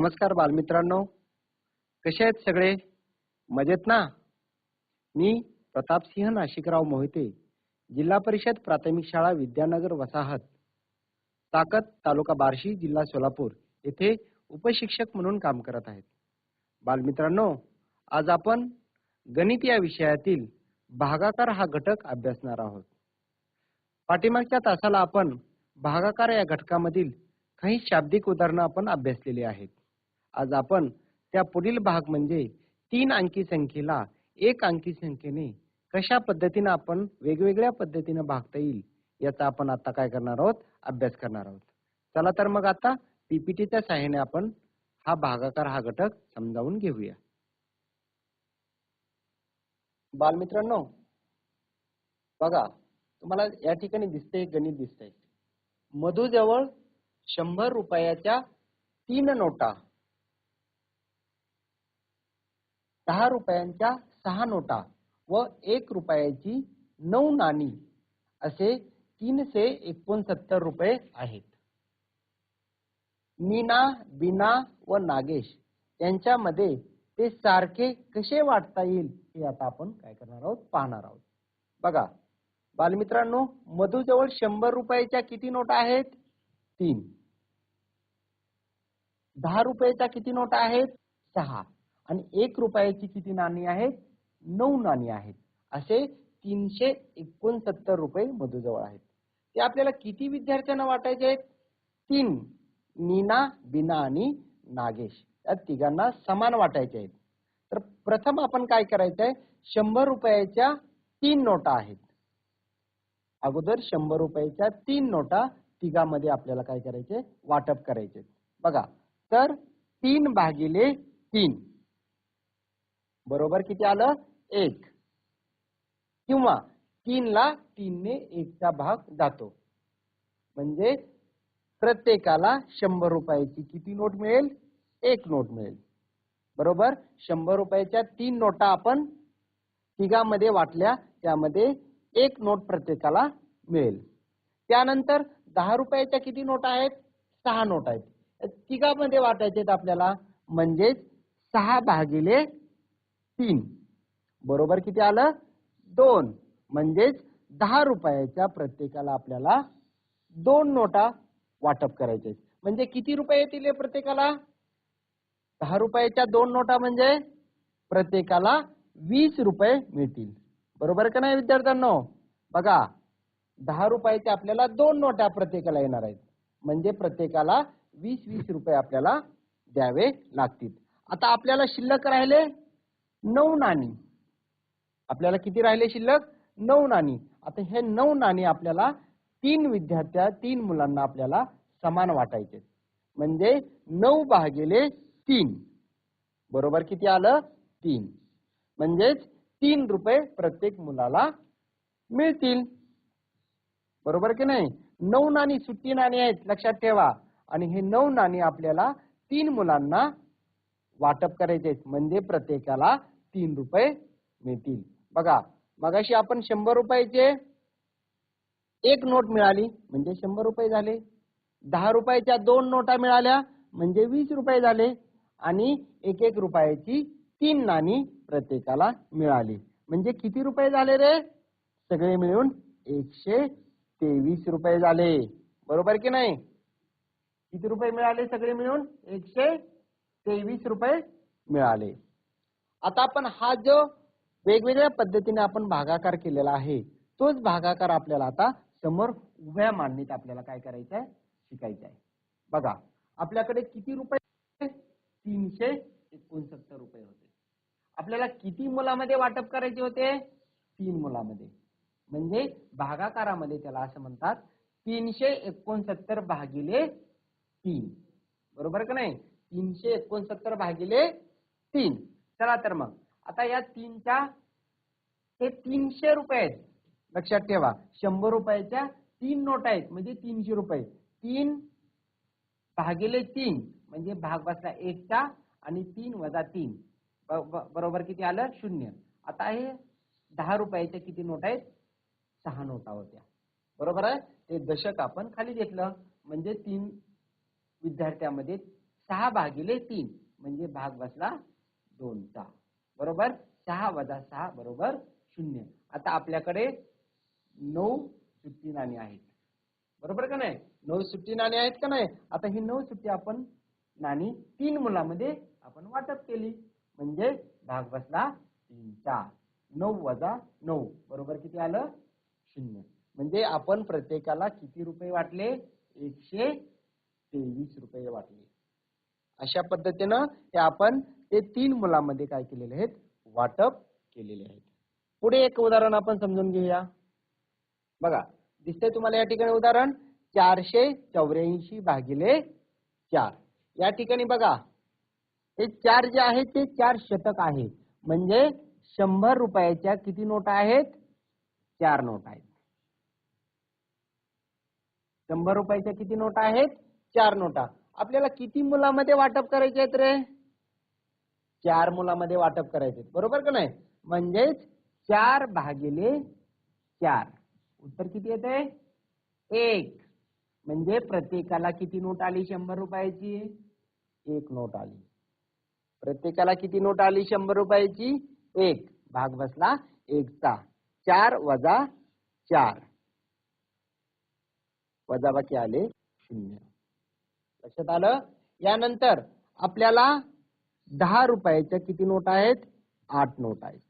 नमस्कार बालमित्रांनो. कसे आहेत सगळे? मजेत ना? मी प्रतापसिंह नाशिकराव मोहिते जिल्हा परिषद प्राथमिक शाळा विद्यानगर वसाहत ताकत तालुका बार्शी जिल्हा सोलापूर येथे उपशिक्षक म्हणून काम करत आहेत. बालमित्रांनो आज आपण गणित या विषयातील भागाकार हा घटक अभ्यासणार आहोत. पाठीमागच्या तासाला आपण भागाकार या घटकामधील काही शाब्दिक उदाहरणं आपण अभ्यासलेली आहेत. आज आपण त्या पुढील भाग म्हणजे तीन अंकी संख्येला एक अंकी संख्येने कशा पद्धतीने आपण वेगवेगळ्या पद्धतीने भागता येईल याचा आपण आता काय करणार आहोत? अभ्यास करणार आहोत. चला तर मग आता पीपीटीच्या सहाय्याने आपण हा भागाकार हा घटक समजावून घेऊया. बालमित्रांनो बघा तुम्हाला या ठिकाणी दिसते गणित दिसतंय. मधुजवळ शंभर रुपयाच्या तीन नोटा दहा रुपयांच्या सहा नोटा व एक रुपयाची नऊ नाणी असे तीनशे एकोणसत्तर रुपये आहेत. मीना बीना व नागेश यांच्यामध्ये ते सारखे कसे वाटता येईल हे आता आपण काय करणार आहोत? पाहणार आहोत. बघा बालमित्रांनो मधूजवळ शंभर रुपयाच्या किती नोटा आहेत? तीन. दहा रुपयाच्या किती नोटा आहेत? सहा. आणि एक रुपयाची किती नाणी आहेत? नऊ नाणी आहेत. असे तीनशे एकोणसत्तर रुपये मधुजवळ आहेत. ते आपल्याला किती विद्यार्थ्यांना वाटायचे आहेत? तीन. नीना बिना आणि नागेश. या तिघांना समान वाटायचे आहेत. तर प्रथम आपण काय करायचं आहे शंभर रुपयाच्या तीन नोटा आहेत. अगोदर शंभर रुपयाच्या तीन नोटा तिघामध्ये आपल्याला काय करायचे? वाटप करायचे बघा. तर तीन भागिले तीन. बरोबर किती आलं? एक. किंवा तीनला तीनने एकचा भाग जातो. म्हणजे प्रत्येकाला शंभर रुपयाची किती नोट मिळेल? एक नोट मिळेल. बरोबर? शंभर रुपयाच्या तीन नोटा आपण तिघांमध्ये वाटल्या त्यामध्ये एक नोट प्रत्येकाला मिळेल. त्यानंतर दहा रुपयाच्या किती नोटा आहेत? सहा नोट आहेत. तिघांमध्ये वाटायचे आपल्याला. म्हणजेच सहा भागिले तीन. बरोबर किती आलं? दोन. म्हणजेच दहा रुपयाच्या प्रत्येकाला आपल्याला दोन नोटा वाटप करायचे. म्हणजे किती रुपये येतील हे प्रत्येकाला? दहा रुपयाच्या दोन नोटा म्हणजे प्रत्येकाला वीस रुपये मिळतील. बरोबर का नाही विद्यार्थ्यांनो? बघा दहा रुपयाच्या आपल्याला दोन नोटा प्रत्येकाला येणार आहेत. म्हणजे प्रत्येकाला वीस वीस रुपये आपल्याला द्यावे लागतील. आता आपल्याला शिल्लक राहिले? नऊ नाणी. आपल्याला किती राहिले शिल्लक? नऊ नाणी. आता हे नऊ नाणी आपल्याला तीन विद्यार्थ्या तीन मुलांना आपल्याला समान वाटायचे. म्हणजे नऊ भागिले तीन. बरोबर किती आलं? तीन. म्हणजेच तीन रुपये प्रत्येक मुलाला मिळतील. बरोबर की नाही? नऊ नाणी सुट्टी नाणी आहेत लक्षात ठेवा. आणि हे नऊ नाणी आपल्याला तीन मुलांना वाटप करायचे म्हणजे प्रत्येकाला तीन रुपये मिळतील. बघा मगाशी आपण शंभर रुपयाचे एक नोट मिळाली म्हणजे शंभर रुपये झाले. दहा रुपयाच्या दोन नोटा मिळाल्या म्हणजे वीस रुपये झाले. आणि एक एक रुपयाची तीन नाणी प्रत्येकाला मिळाली. म्हणजे किती रुपये झाले रे? सगळे मिळून एकशे तेवीस रुपये झाले. बरोबर की नाही? किती रुपये मिळाले सगळे मिळून? एकशे तेवीस रुपये मिळाले. आता आपण हा जो वेगवेगळ्या पद्धतीने आपण भागाकार केलेला आहे तोच भागाकार आपल्याला आता समोर उभ्या मांडणीत आपल्याला काय करायचं आहे? शिकायचं आहे. बघा आपल्याकडे किती रुपये तीनशे एकोणसत्तर रुपये होते. आपल्याला किती मुलामध्ये वाटप करायचे होते? तीन मुलामध्ये. म्हणजे भागाकारामध्ये त्याला असं म्हणतात तीनशे एकोणसत्तर भागिले तीन. बरोबर का नाही? तीनशे एकोणसत्तर भागिले तीन. चला तर मग. आता या तीनच्या हे तीनशे रुपये आहेत. लक्षात ठेवा. शंभर रुपयाच्या तीन नोट आहेत. म्हणजे तीनशे रुपये. तीन भागिले तीन म्हणजे भाग बसला एकचा आणि तीन वजा तीन. बरोबर किती आलं? शून्य. आता हे दहा रुपयाच्या किती नोट आहेत? सहा नोटा होत्या. बरोबर आहे? ते दशक आपण खाली घेतलं. म्हणजे तीन विद्यार्थ्यामध्ये सहा भागिले तीन म्हणजे भाग बसला दोनचा बरोबर? सहा वजा सहा बरोबर शून्य. आता आपल्याकडे नऊ सुट्टी नाणी आहेत. बरोबर का नाही? नऊ सुट्टी नाणी आहेत का नाही? आता ही नऊ सुट्टी आपण नाणी तीन मुलामध्ये आपण वाटप केली. म्हणजे भाग बसला तीनचा नऊ वजा नऊ. बरोबर किती आलं? शून्य. म्हणजे आपण प्रत्येकाला किती रुपये वाटले? एकशे तेवीस रुपये वाटले. अशा पद्धतीनं ते आपण ते तीन मुलांमध्ये काय केलेले आहेत? वाटप केलेले आहेत. पुढे एक उदाहरण आपण समजून घेऊया. बघा दिसतंय तुम्हाला या ठिकाणी उदाहरण? चारशे चौऱ्याऐंशी भागिले चार. या ठिकाणी बघा हे चार जे आहेत ते चार शतक आहे. म्हणजे शंभर रुपयाच्या किती नोटा आहेत? चार नोटा आहेत. शंभर रुपयाच्या किती नोटा आहेत? चार नोटा. आपल्याला किती मुलामध्ये वाटप करायचे आहेत रे? चार मुलामध्ये वाटप करायचे बरोबर का नाही? म्हणजेच चार भागिले चार. उत्तर किती येते? एक. म्हणजे प्रत्येकाला किती नोट आली शंभर रुपयाची? एक नोट आली. प्रत्येकाला किती नोट आली शंभर रुपयाची? एक. भाग बसला एकचा. चार वजा चार. वजाबाकी आले शून्य. लक्षात आलं? यानंतर आपल्याला दहा रुपयाच्या किती नोट आहेत? आठ नोट आहेत.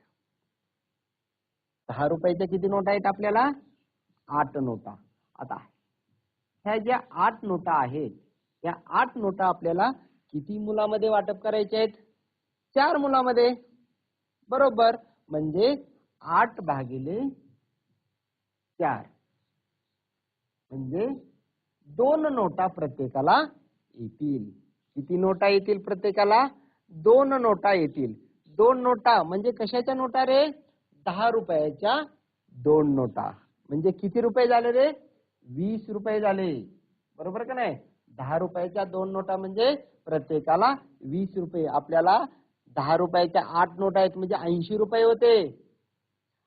दहा रुपयाच्या किती नोट आहेत आपल्याला? आठ नोटा. आता ह्या ज्या आठ नोटा आहेत या आठ नोटा आपल्याला किती मुलामध्ये वाटप करायचे आहेत? चार मुलामध्ये. बरोबर. म्हणजे आठ भागिले चार. म्हणजे दोन नोटा प्रत्येकाला येतील. किती नोटा येतील प्रत्येकाला? दोन नोटा येतील. दोन नोटा म्हणजे कशाच्या नोटा रे? दहा रुपयाच्या दोन नोटा. म्हणजे किती रुपये झाले रे? वीस रुपये झाले. बरोबर का नाही? दहा रुपयाच्या दोन नोटा म्हणजे प्रत्येकाला वीस रुपये. आपल्याला दहा रुपयाच्या आठ नोटा आहेत म्हणजे ऐंशी रुपये होते.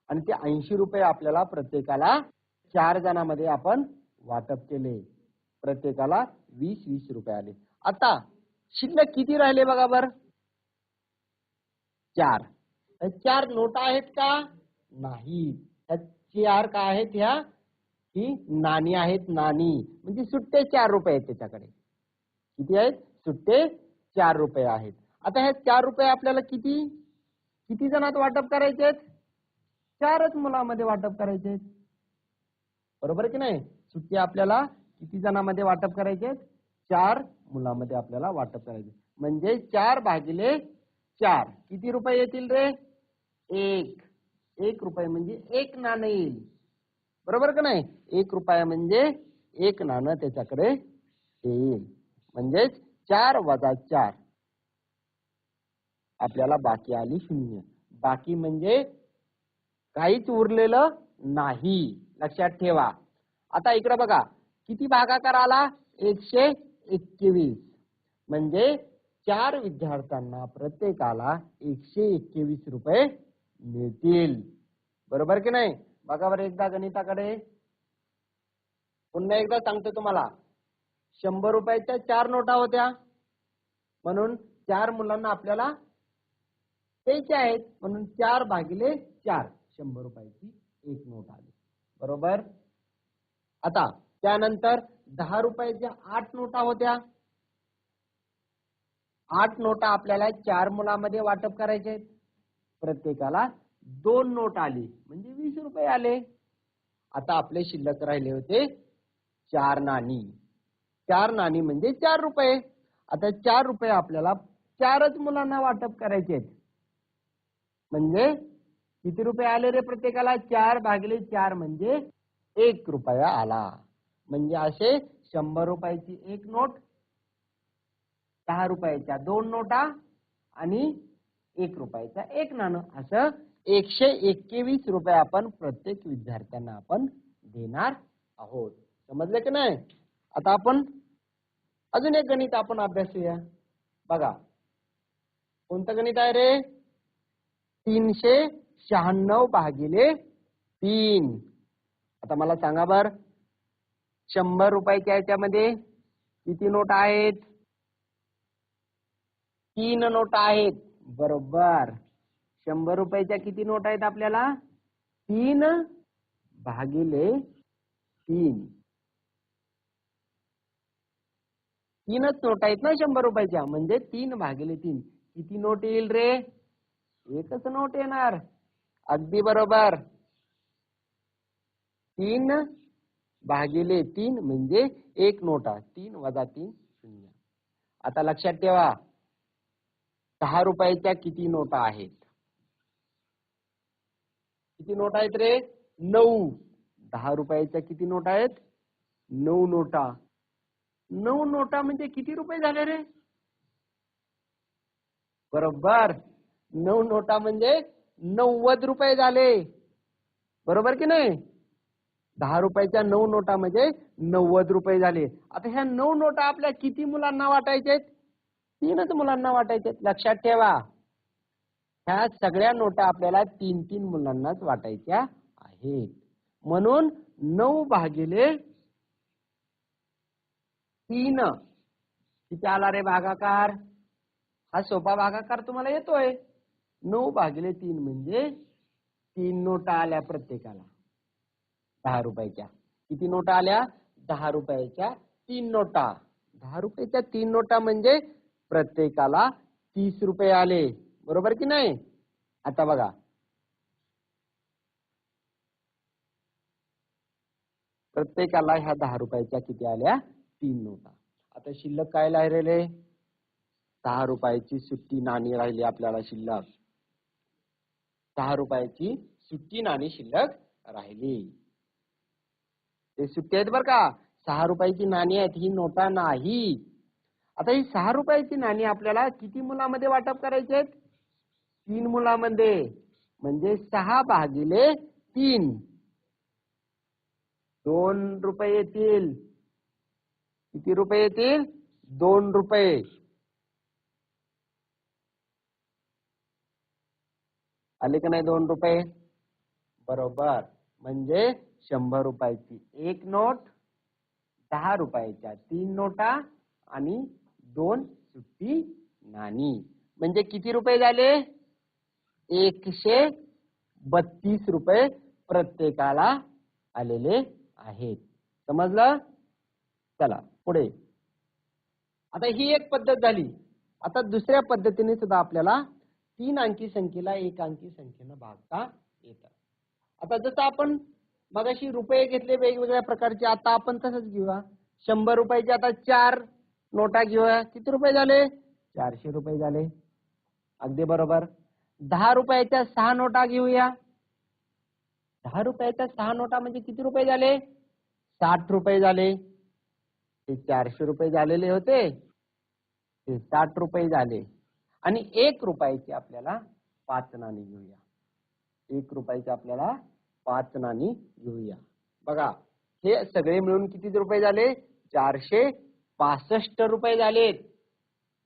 आणि ते ऐंशी रुपये आपल्याला प्रत्येकाला चार जणांमध्ये आपण वाटप केले. प्रत्येकाला वीस वीस रुपये आले. आता शिल्लक किती राहिले बघा बर? चार. चार नोटा आहेत का? नाही. चार काय आहेत ह्या? ही नाणी आहेत नाणी. म्हणजे सुट्टे चार रुपये आहेत त्याच्याकडे. किती आहेत? सुट्टे चार रुपये आहेत. आता ह्या चार रुपये आपल्याला किती? किती जणात वाटप करायचे आहेत? चारच मुलामध्ये वाटप करायचे आहेत. बरोबर की नाही? सुट्टी आपल्याला किती जणांमध्ये वाटप करायचे? चार मुलामध्ये आपल्याला वाटप करायचे. म्हणजे चार भागिले चार. किती रुपये येतील रे? एक. एक रुपये म्हणजे एक नाणं येईल. बरोबर का नाही? एक रुपया म्हणजे एक नाणं त्याच्याकडे येईल. म्हणजेच चार वजा चार. आपल्याला बाकी आली शून्य. बाकी म्हणजे काहीच उरलेलं नाही. लक्षात ठेवा. आता इकडे बघा. किती भागाकार आला एकशे एकवीस. म्हणजे चार विद्यार्थ्यांना प्रत्येकाला एकशे एकवीस रुपये मिळतील. बरोबर की नाही? बघा बरं एकदा गणिताकडे. पुन्हा एकदा सांगतो तुम्हाला. शंभर रुपयाच्या चार नोटा होत्या. म्हणून चार मुलांना आपल्याला द्यायचे आहेत. म्हणून चार भागिले चार. शंभर रुपयाची एक नोट आली. बरोबर? आता त्यानंतर दहा रुपयाच्या आठ नोटा होत्या आठ नोटा आपल्याला चार मुलामध्ये वाटप करायचे आहेत. प्रत्येकाला दोन नोट आली म्हणजे वीस रुपये आले. आता आपले शिल्लक राहिले होते चार नाणी. चार नाणी म्हणजे चार रुपये. आता चार रुपये आपल्याला चारच मुलांना वाटप करायचे आहेत. म्हणजे किती रुपये आले रे प्रत्येकाला? चार भागिले चार म्हणजे एक रुपया आला. म्हणजे असे शंभर रुपयाची एक नोट दहा रुपयाच्या दोन नोटा आणि एक रुपयाचा एक नाणं. असं एकशे एकवीस रुपये आपण प्रत्येक विद्यार्थ्यांना आपण देणार आहोत. समजले की नाही? आता आपण अजून एक गणित आपण अभ्यासूया बघा. कोणतं गणित आहे रे? तीनशे शहाण्णव भागिले तीन. आता मला सांगा बर. शंभर रुपयाच्या याच्यामध्ये? किती नोट आहेत? तीन नोट आहेत. बरोबर. शंभर रुपयाच्या किती नोट आहेत आपल्याला? तीन भागिले तीन. तीनच नोट आहेत ना शंभर रुपयाच्या? म्हणजे तीन भागिले तीन. किती नोट येईल रे? एकच नोट येणार. अगदी बरोबर. तीन भागिले तीन म्हणजे एक नोटा तीन वजा तीन शून्य. आता लक्षात ठेवा दहा रुपयाच्या किती नोटा आहेत? किती नोटा आहेत रे? नऊ. दहा रुपयाच्या किती नोटा आहेत? नऊ नोटा. नऊ नोटा म्हणजे किती रुपये झाले रे? बरोबर. नऊ नोटा म्हणजे नव्वद रुपये झाले. बरोबर की नाही? दहा रुपयाच्या नऊ नोटा म्हणजे नव्वद रुपये झाले. आता ह्या नऊ नोटा आपल्या किती मुलांना वाटायचे तीनच मुलांना वाटायचे लक्षात ठेवा. ह्या सगळ्या नोटा आपल्याला तीन तीन मुलांनाच वाटायच्या आहेत. म्हणून नऊ भागिले तीन. किती आला रे भागाकार? हा सोपा भागाकार तुम्हाला येतोय. नऊ भागिले तीन म्हणजे तीन नोटा आल्या प्रत्येकाला. दहा रुपयाच्या. किती नोटा आल्या? दहा रुपयाच्या तीन नोटा. दहा रुपयाच्या तीन नोटा म्हणजे प्रत्येकाला तीस रुपये आले. बरोबर की नाही? आता बघा. प्रत्येकाला ह्या दहा रुपयाच्या किती आल्या? तीन नोटा. आता शिल्लक काय राहिलेले दहा रुपयाची सुट्टी नाणी राहिली आपल्याला शिल्लक. दहा रुपयाची सुट्टी नाणी शिल्लक राहिली. ते सुट्टी आहेत बरं का. सहा रुपयाची नाणी आहेत ही नोटा नाही. आता ही सहा रुपयाची नाणी आपल्याला किती मुलामध्ये वाटप करायचे आहेत? तीन मुलामध्ये. म्हणजे सहा भागिले तीन. दोन रुपये येतील. किती रुपये येतील? दोन रुपये. आले का नाही दोन रुपये? बरोबर. म्हणजे शंभर रुपयाची. एक नोट दहा रुपयाच्या. तीन नोटा आणि दोन सुट्टी नाणी. म्हणजे किती रुपये झाले? एकशे बत्तीस रुपये प्रत्येकाला आलेले आहेत. समजलं? चला पुढे. आता ही एक पद्धत झाली. आता दुसऱ्या पद्धतीने सुद्धा आपल्याला तीन अंकी संख्येला एक अंकी संख्येनं भागता येतं. आता जसं आपण मगाशी रुपये घेतले वेगवेगळ्या प्रकारचे आता आपण तसंच घेऊया. शंभर रुपयाचे आता चार नोटा घेऊया. किती रुपये झाले? चारशे रुपये झाले. अगदी बरोबर. दहा रुपयाच्या सहा नोटा घेऊया. दहा रुपयाच्या सहा नोटा म्हणजे किती रुपये झाले? साठ रुपये झाले. ते चारशे रुपये झालेले होते. ते साठ रुपये झाले. आणि एक रुपयाची आपल्याला पाच नाणी घेऊया. एक रुपयाची आपल्याला पाच नाणी घेऊया. बघा हे सगळे मिळून किती रुपये झाले? चारशे पासष्ट रुपये झालेत.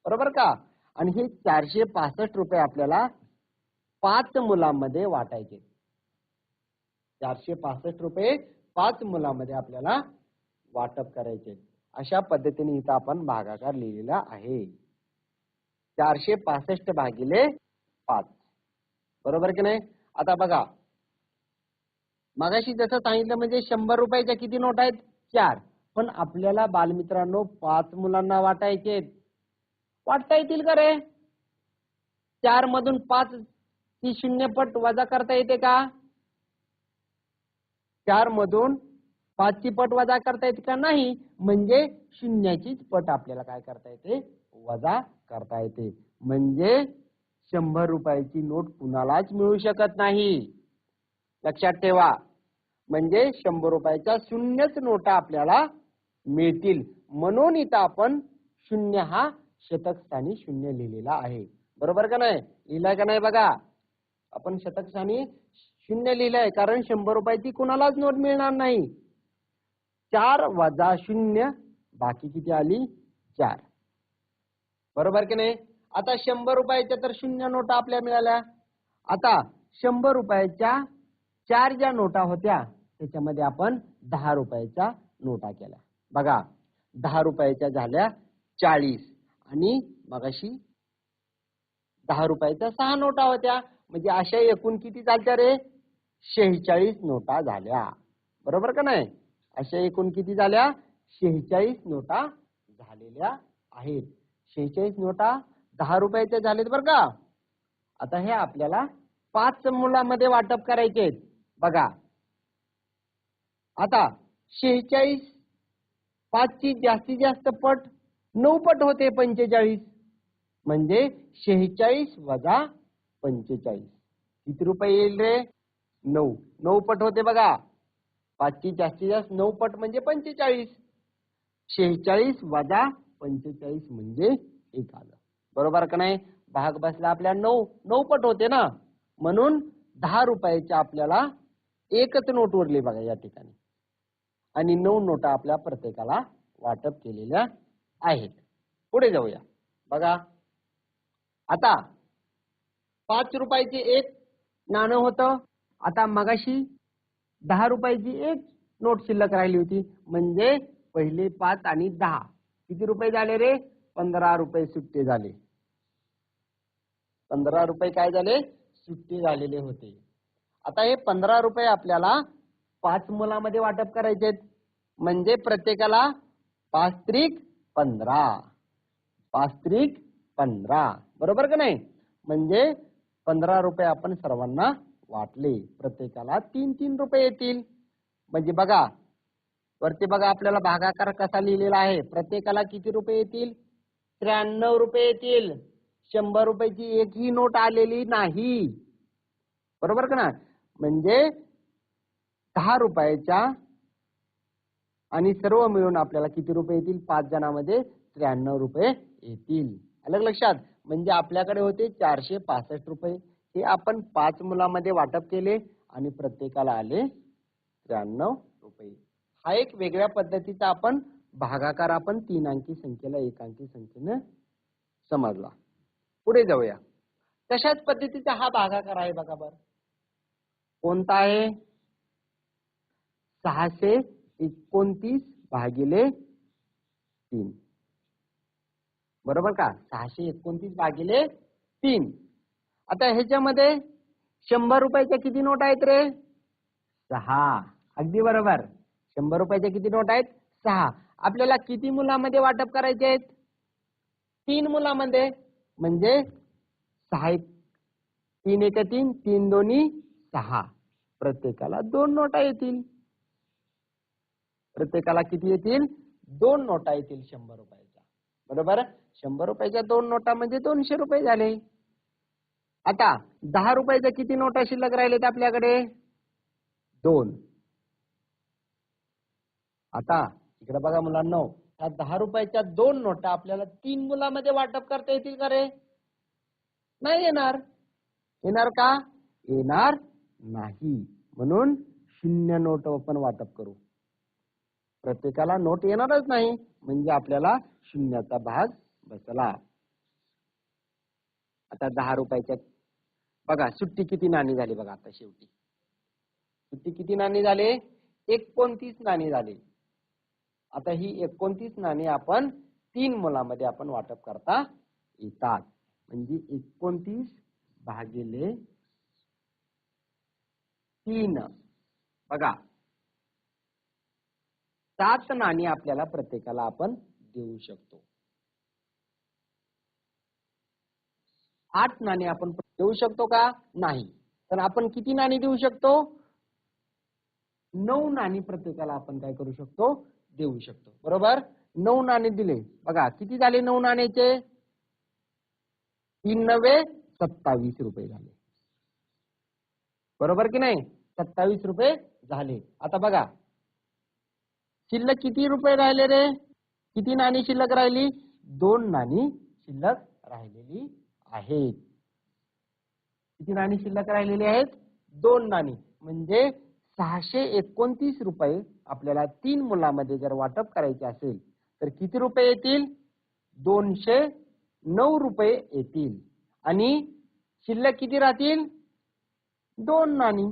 बरोबर का? आणि हे चारशे पासष्ट रुपये आपल्याला पाच मुलांमध्ये वाटायचे. चारशे पासष्ट रुपये पाच मुलांमध्ये आपल्याला वाटप करायचे. अशा पद्धतीने इथं आपण भागाकार लिहिलेला आहे. चारशे पासष्ट भागिले पाच. बरोबर की नाही? आता बघा मगाशी जसं सांगितलं म्हणजे शंभर रुपयाच्या किती नोट आहेत? चार. पण आपल्याला बालमित्रांनो पाच मुलांना वाटायचे वाटता येतील का रे? चार मधून पाच ती शून्य पट वजा करता येते का? चार मधून पाचची पट वजा करता येते का नाही? म्हणजे शून्याचीच पट आपल्याला काय करता येते? वजा करता येते. म्हणजे शंभर रुपयाची नोट कुणालाच मिळू शकत नाही. लक्षात ठेवा. म्हणजे शंभर रुपयाच्या शून्यच नोटा आपल्याला मिळतील. म्हणून इथं आपण शून्य हा शतकस्थानी शून्य लिहिलेला आहे. बरोबर का नाही? लिहिलाय का नाही बघा? आपण शतकस्थानी शून्य लिहिलंय कारण शंभर रुपयाची कुणालाच नोट मिळणार नाही. चार वजा शून्य बाकी किती आली? चार. बरोबर की नाही? आता शंभर रुपयाच्या तर शून्य नोटा आपल्या मिळाल्या. आता शंभर रुपयाच्या चार ज्या नोटा होत्या त्याच्यामध्ये आपण दहा रुपयाच्या नोटा केल्या बघा दहा रुपयाच्या झाल्या चाळीस. आणि मगाशी दहा रुपयाच्या सहा नोटा होत्या. म्हणजे अशा एकूण किती चालत्या रे? शेहेचाळीस नोटा झाल्या. बरोबर का नाही? अशा एकूण किती झाल्या? शेहेचाळीस नोटा झालेल्या आहेत. शेहेचाळीस नोटा दहा रुपयाच्या झालेत बरं का? आता हे आपल्याला पाच मुलामध्ये वाटप करायचे आहेत. बघा आता शेहेचाळीस पाचची जास्तीत जास्त पट नऊ पट होते पंचेचाळीस. म्हणजे शेहेचाळीस वजा पंचेचाळीस. किती रुपये येईल रे? नऊ. नऊ पट होते बघा. पाचची जास्तीत जास्त नऊ पट म्हणजे पंचेचाळीस. शेहेचाळीस वजा पंचेचाळीस म्हणजे एक आलं. बरोबर का नाही? भाग बसला आपल्या नऊ. नऊ पट होते ना? म्हणून दहा रुपयाच्या आपल्याला एकच नोट उरली बघा या ठिकाणी. आणि नऊ नोटा आपल्या प्रत्येकाला वाटप केलेल्या आहेत. पुढे जाऊया. बघा. आता पाच रुपयाचे एक नाणं होतं. आता मगाशी दहा रुपयाची एक नोट शिल्लक राहिली होती. म्हणजे पहिले पाच आणि दहा. किती रुपये झाले रे? पंधरा रुपये सुट्टे झाले. पंधरा रुपये काय झाले? सुट्टे झालेले होते. आता हे पंधरा रुपये आपल्याला पाच मुलामध्ये वाटप करायचे आहेत. म्हणजे प्रत्येकाला पाच त्रिक पंधरा. पाच त्रिक पंधरा. बरोबर का नाही? म्हणजे पंधरा रुपये आपण सर्वांना वाटले. प्रत्येकाला तीन तीन रुपये येतील. म्हणजे बघा वरती बघा आपल्याला भागाकार कसा लिहिलेला आहे. प्रत्येकाला किती रुपये येतील? त्र्याण्णव रुपये येतील. शंभर रुपयाची एकही नोट आलेली नाही. बरोबर का ना म्हणजे दहा रुपयाच्या आणि सर्व मिळून आपल्याला किती रुपये येतील? पाच जणांमध्ये त्र्याण्णव रुपये येतील. अलग लक्षात म्हणजे आपल्याकडे होते चारशे पासष्ट रुपये. हे आपण पाच मुलामध्ये वाटप केले आणि प्रत्येकाला आले त्र्याण्णव रुपये. हा एक वेगळ्या पद्धतीचा आपण भागाकार आपण तीन अंकी संख्येला एकांकी संख्येनं समजला. पुढे जाऊया. तशाच पद्धतीचा हा भागाकार आहे बघा बर. कोणता आहे? सहाशे एकोणतीस भागिले तीन. बरोबर का? सहाशे एकोणतीस भागिले तीन. आता ह्याच्यामध्ये शंभर रुपयाच्या किती नोट आहेत रे? सहा. अगदी बरोबर. शंभर रुपयाच्या किती नोट आहेत? सहा. आपल्याला किती मुलामध्ये वाटप करायचे आहेत? तीन मुलामध्ये. म्हणजे सहा एक तीन एक तीन तीन दोन्ही सहा. प्रत्येकाला दोन नोटा येतील. प्रत्येकाला किती येतील? दोन नोटा येतील शंभर रुपयाच्या. बरोबर? शंभर रुपयाच्या दोन नोटा म्हणजे दोनशे रुपये झाले. आता दहा रुपयाच्या किती नोटा शिल्लक राहिलेत आपल्याकडे? दोन. आता इकडे बघा मुलांना ह्या दहा रुपयाच्या दोन नोटा आपल्याला तीन मुलामध्ये वाटप करता येतील का रे? नाही येणार. येणार का? येणार नाही. म्हणून शून्य नोट आपण वाटप करू. प्रत्येकाला नोट येणारच नाही. म्हणजे आपल्याला शून्याचा भाग बसला. आता दहा रुपयाच्या बघा सुट्टी किती नाणी झाली बघा आता शेवटी. सुट्टी किती नाणी झाले? एकोणतीस नाणी झाले. आता ही एकोणतीस नाणी आपण तीन मुलामध्ये आपण वाटप करता येतात. म्हणजे एकोणतीस भागिले तीन. बघा सात नाणी आपल्याला प्रत्येकाला आपण देऊ शकतो. आठ नाणी आपण देऊ शकतो का? नाही. तर आपण किती नाणी देऊ शकतो? नऊ नाणी प्रत्येकाला आपण काय करू शकतो? देऊ शकतो. बरोबर? नऊ नाणे दिले. बघा किती झाले नऊ नाण्याचे? तीन नवे सत्तावीस रुपये झाले. बरोबर की नाही? सत्तावीस रुपये झाले. आता बघा शिल्लक किती रुपये राहिले रे? किती नाणी शिल्लक राहिली? दोन नाणी शिल्लक राहिलेली आहेत. किती नाणी शिल्लक राहिलेली आहेत? दोन नाणी. म्हणजे सहाशे एकोणतीस रुपये आपल्याला तीन मुलामध्ये जर वाटप करायचे असेल तर किती रुपये येतील? दोनशे नऊ रुपये येतील. आणि शिल्लक किती राहतील? दोन नाणी.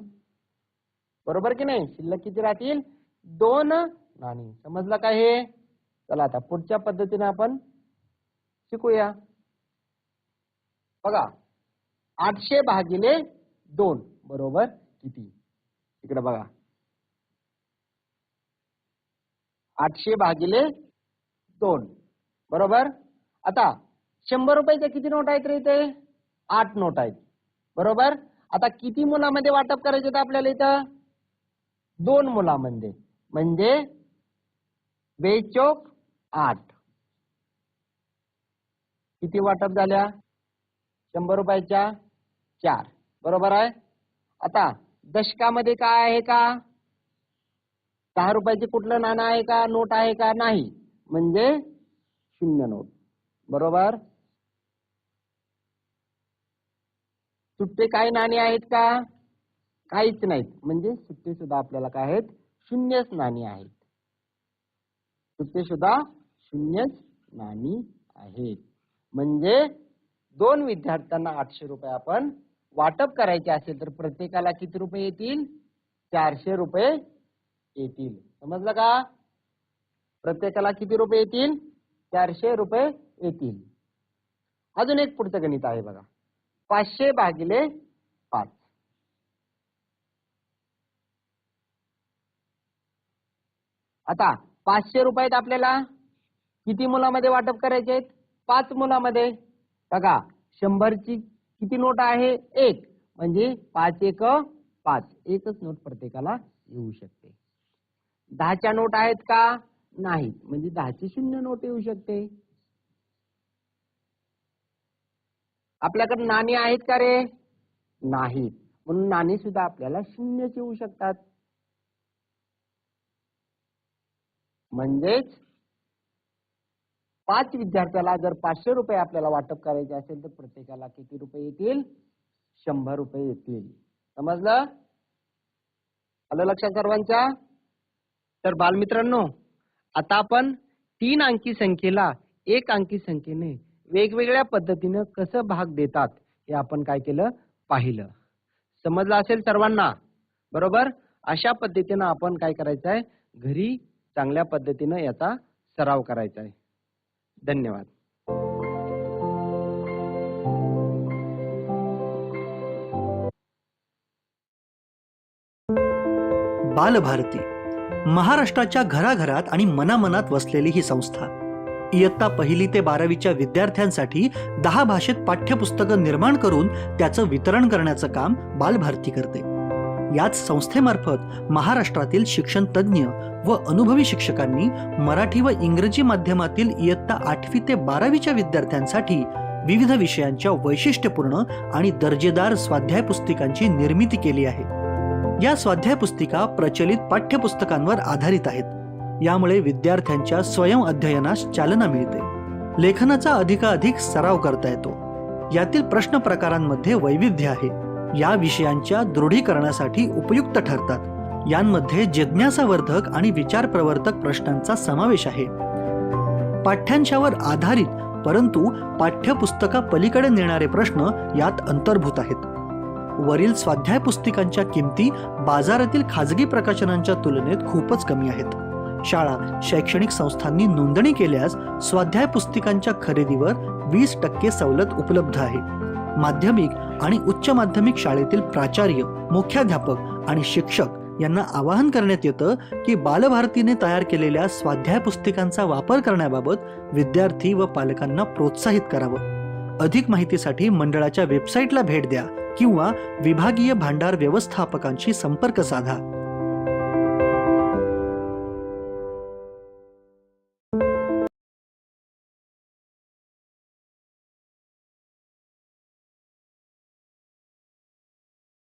बरोबर की नाही? शिल्लक किती राहतील? दोन नाणी समजलं काय हे? चला आता पुढच्या पद्धतीने आपण शिकूया. बघा आठशे भागिले दोन बरोबर किती? इकडे बघा. आठशे भागिले दोन बरोबर? आता शंभर रुपयाच्या किती नोट आहेत रे इथे? आठ नोट आहेत बरोबर? आता किती मुलामध्ये वाटप करायचे होतं आपल्याला इथं? दोन मुलामध्ये. म्हणजे बेचोक आठ. किती वाटप झाल्या? शंभर रुपयाच्या चार. बरोबर आहे? आता दशकामध्ये काय आहे का? दहा रुपयाचे कुठलं नाणं आहे का? नोट आहे का? नाही. म्हणजे शून्य नोट. बरोबर? सुट्टे काही नाणी आहेत का? काहीच नाहीत. म्हणजे सुट्टे सुद्धा आपल्याला काय आहेत? शून्यच नाणी आहेत. ते सुद्धा शून्यच नाणी आहेत. म्हणजे दोन विद्यार्थ्यांना आठशे रुपये आपण वाटप करायचे असेल तर प्रत्येकाला किती रुपये येतील? चारशे रुपये येतील. समजलं का? प्रत्येकाला किती रुपये येतील? चारशे रुपये येतील. अजून एक पुढचं गणित आहे बघा. पाचशे भागिले पाच. आता पाचशे रुपयात आपल्याला किती मुलामध्ये वाटप करायचे आहेत? पाच मुलामध्ये. बघा शंभरची किती नोट आहे? एक. म्हणजे पाच एक पाच. एकच नोट प्रत्येकाला येऊ शकते. दहाच्या नोट आहेत का? नाहीत म्हणजे दहाची शून्य नोट येऊ शकते. आपल्याकडे नाणी आहेत का रे? नाहीत. म्हणून नाणी सुद्धा आपल्याला शून्यच येऊ शकतात. म्हणजेच पाच विद्यार्थ्याला जर पाचशे रुपये आपल्याला वाटप करायचे असेल तर प्रत्येकाला किती रुपये येतील? शंभर रुपये येतील. समजलं? आलं लक्षात सर्वांच्या? तर बालमित्रांनो आता आपण तीन अंकी संख्येला एक अंकी संख्येने वेगवेगळ्या पद्धतीनं कसं भाग देतात हे आपण काय केलं? पाहिलं. समजलं असेल सर्वांना? बरोबर? अशा पद्धतीनं आपण काय करायचं आहे घरी चांगल्या पद्धतीनं याचा सराव करायचा आहे. धन्यवाद. बालभारती महाराष्ट्राच्या घराघरात आणि मनामनात वसलेली ही संस्था इयत्ता पहिली ते बारावीच्या विद्यार्थ्यांसाठी दहा भाषेत पाठ्यपुस्तकं निर्माण करून त्याचं वितरण करण्याचं काम बालभारती करते. याच संस्थेमार्फत महाराष्ट्रातील शिक्षण तज्ज्ञ व अनुभवी शिक्षकांनी मराठी व इंग्रजी माध्यमातील इयत्ता आठवी ते बारावीच्या विद्यार्थ्यांसाठी विविध विषयांच्या वैशिष्ट्यपूर्ण आणि दर्जेदार स्वाध्याय पुस्तिकांची निर्मिती केली आहे. या स्वाध्याय पुस्तिका प्रचलित पाठ्यपुस्तकांवर आधारित आहेत. यामुळे विद्यार्थ्यांच्या स्वयं अध्ययनास चालना मिळते. लेखनाचा अधिकाधिक सराव करता येतो. यातील प्रश्न प्रकारांमध्ये वैविध्य आहे. या विषयांच्या दृढीकरणासाठी उपयुक्त ठरतात. यांमध्ये जिज्ञासावर्धक आणि विचार प्रवर्तक प्रश्नांचा समावेश आहे. पाठ्यांशावर आधारित परंतु पाठ्यपुस्तका पलीकडे नेणारे प्रश्न यात अंतर्भूत आहेत. वरील स्वाध्याय पुस्तिकांच्या किमती बाजारातील खाजगी प्रकाशनांच्या तुलनेत खूपच कमी आहेत. शाळा शैक्षणिक संस्थांनी नोंदणी केल्यास स्वाध्याय पुस्तिकांच्या खरेदीवर वीस टक्के सवलत उपलब्ध आहे. माध्यमिक आणि उच्च माध्यमिक शाळेतील प्राचार्य मुख्याध्यापक आणि शिक्षक यांना आवाहन करण्यात येतं की बालभारतीने तयार केलेल्या स्वाध्याय पुस्तिकांचा वापर करण्याबाबत विद्यार्थी व पालकांना प्रोत्साहित करावं. अधिक माहितीसाठी मंडळाच्या वेबसाईटला भेट द्या किंवा विभागीय भांडार व्यवस्थापकांशी संपर्क साधा.